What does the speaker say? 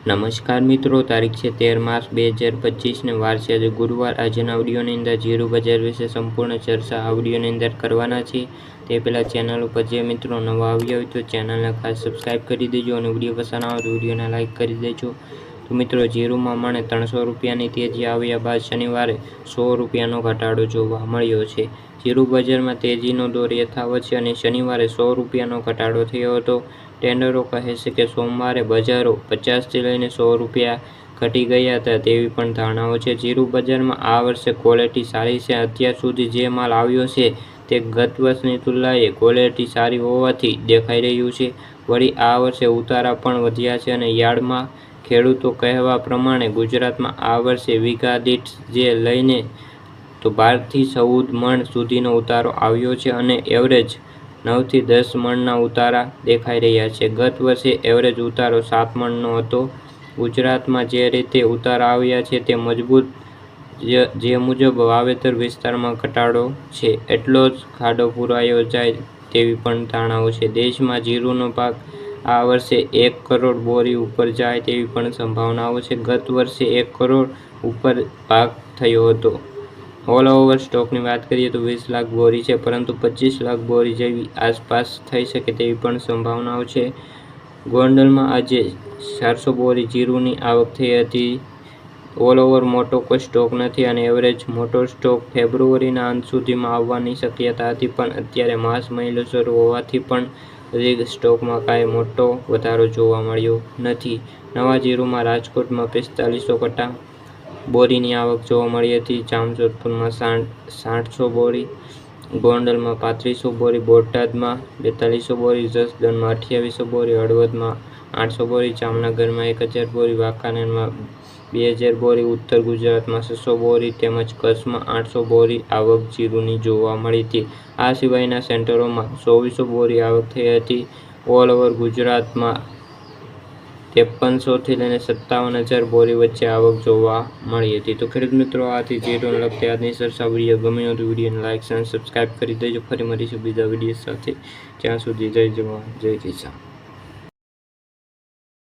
નમસ્કાર મિત્રો, તારીખ છે તેર માર્ચ બે હજાર પચીસને વાર છે. આજે ગુરુવાર આજના ઓડિયોની અંદર ઝીરો બજાર વિશે સંપૂર્ણ ચર્ચા આ વિડીયોની અંદર કરવાના છે તે પહેલાં ચેનલ ઉપર જે મિત્રો નવા આવ્યા હોય તો ચેનલને ખાસ સબસ્ક્રાઈબ કરી દેજો અને વીડિયો પસંદ આવે તો વિડીયોને લાઇક કરી દેજો. મિત્રો જીરુમાં મણે ત્રણસો રૂપિયાની તેજી આવ્યા બાદ શનિવારે સો રૂપિયાનો ઘટાડો જોવા મળ્યો છે. જીરુ બજારમાં તેજીનો દોર યથાવત છે અને શનિવારે સો રૂપિયાનો ઘટાડો થયો હતો. ટેન્ડરો કહે છે કે સોમવારે બજારો પચાસથી લઈને સો રૂપિયા ઘટી ગયા હતા તેવી પણ ધારણાઓ છે. જીરુ બજારમાં આ વર્ષે ક્વોલિટી સારી છે. અત્યાર સુધી જે માલ આવ્યો છે તે ગત વર્ષની તુલનાએ ક્વોલિટી સારી હોવાથી દેખાઈ રહ્યું છે. વળી આ વર્ષે ઉતારા પણ વધ્યા છે અને યાર્ડમાં ખેડૂતો કહેવા પ્રમાણે ગુજરાતમાં આ વર્ષે વીઘા દીઠ જે લઈને તો બારથી ચૌદ મણ સુધીનો ઉતારો આવ્યો છે અને એવરેજ નવથી દસ મણના ઉતારા દેખાઈ રહ્યા છે. ગત વર્ષે એવરેજ ઉતારો સાત મણનો હતો. ગુજરાતમાં જે રીતે ઉતારા આવ્યા છે તે મજબૂત જે મુજબ વાવેતર વિસ્તારમાં ઘટાડો છે. એટલો જ ખાડો પુરાયો જાય તેવી પણ ધારણાઓ છે. દેશમાં જીરુનો પાક આ વર્ષે એક કરોડ બોરી ઉપર જાય તેવી પણ સંભાવનાઓ છે. ગત વર્ષે એક કરોડ ઉપર પાક થયો હતો. ઓલ ઓવર સ્ટોકની વાત કરીએ તો વીસ લાખ બોરી છે, પરંતુ પચીસ લાખ બોરી જેવી આસપાસ થઈ શકે તેવી પણ સંભાવનાઓ છે. ગોંડલમાં આજે ચારસો બોરી જીરુની આવક થઈ હતી. ઓલ ઓવર મોટો કોઈ સ્ટોક નથી અને એવરેજ મોટો સ્ટોક ફેબ્રુઆરીના અંત સુધીમાં આવવાની શક્યતા હતી, પણ અત્યારે માસ મહિલો શરૂ હોવાથી પણ હજી સ્ટોકમાં કાંઈ મોટો વધારો જોવા મળ્યો નથી. નવા જીરુમાં રાજકોટમાં પિસ્તાલીસો કટા બોરીની આવક જોવા મળી હતી. જામજોધપુરમાં સાઠ સાઠસો બોરી, ગોંડલમાં પાંત્રીસો બોરી, બોટાદમાં બેતાલીસો બોરી, જસદણમાં અઠ્યાવીસો બોરી, હળવદમાં આઠસો બોરી, જામનગરમાં એક હજાર બોરી, વાંકાનેરમાં બે હજાર બોરી, ઉત્તર ગુજરાતમાં છસો બોરી તેમજ કચ્છમાં આઠસો બોરી આવક જીરુની જોવા મળી હતી. આ સિવાયના સેન્ટરોમાં ચોવીસો બોરી આવક થઈ હતી. ઓલ ઓવર ગુજરાતમાં ત્રેપનસોથી લઈને સત્તાવન હજાર બોરી વચ્ચે આવક જોવા મળી હતી. તો ખેડૂત મિત્રો, આથી જીરોને લગતી આજની સરસા વીડિયો ગમ્યો તો વિડીયોને લાઇક અને સબસ્ક્રાઈબ કરી દેજો. ફરી મળીશું બીજા વીડિયો સાથે. ત્યાં સુધી જય જવાન, જય કિસાન.